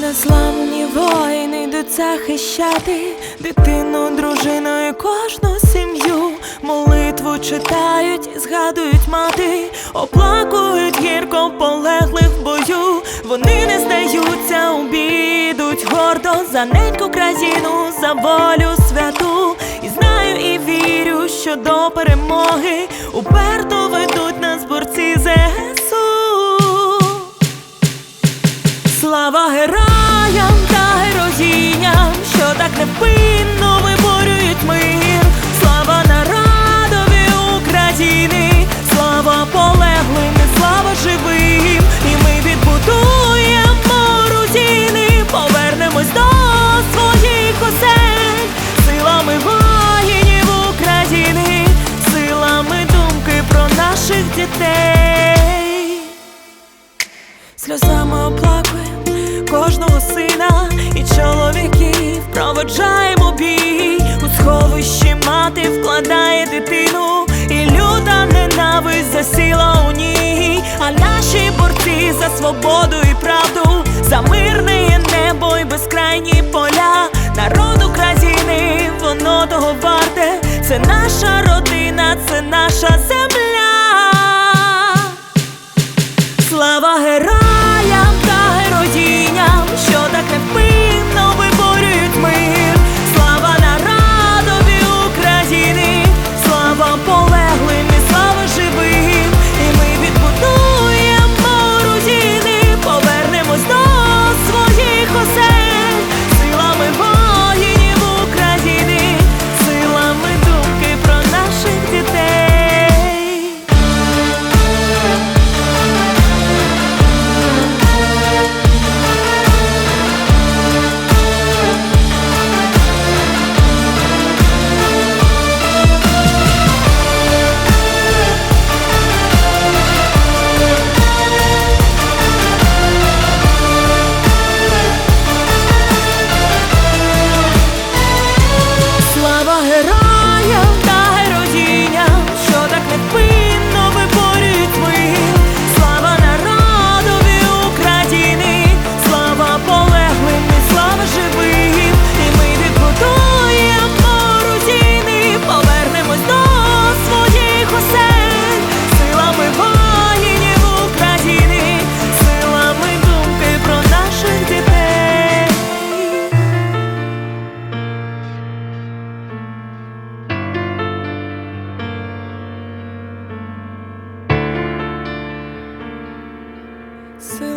Незламні воїни йдуть захищати дитину, дружину і кожну сім'ю. Молитву читають, згадують мати, оплакують гірко полеглих в бою. Вони не здаються, обідуть гордо за неньку країну, за волю святу. І знаю, і вірю, що до перемоги уперто ведуть Сльозами оплакуємо кожного сина і чоловіків. Проводжаємо бій у сховищі мати вкладає дитину, і люта ненависть засіла у ній. А наші борці за свободу і правду, за мирне небо і безкрайні поля, народ України, воно того варте, це наша 思。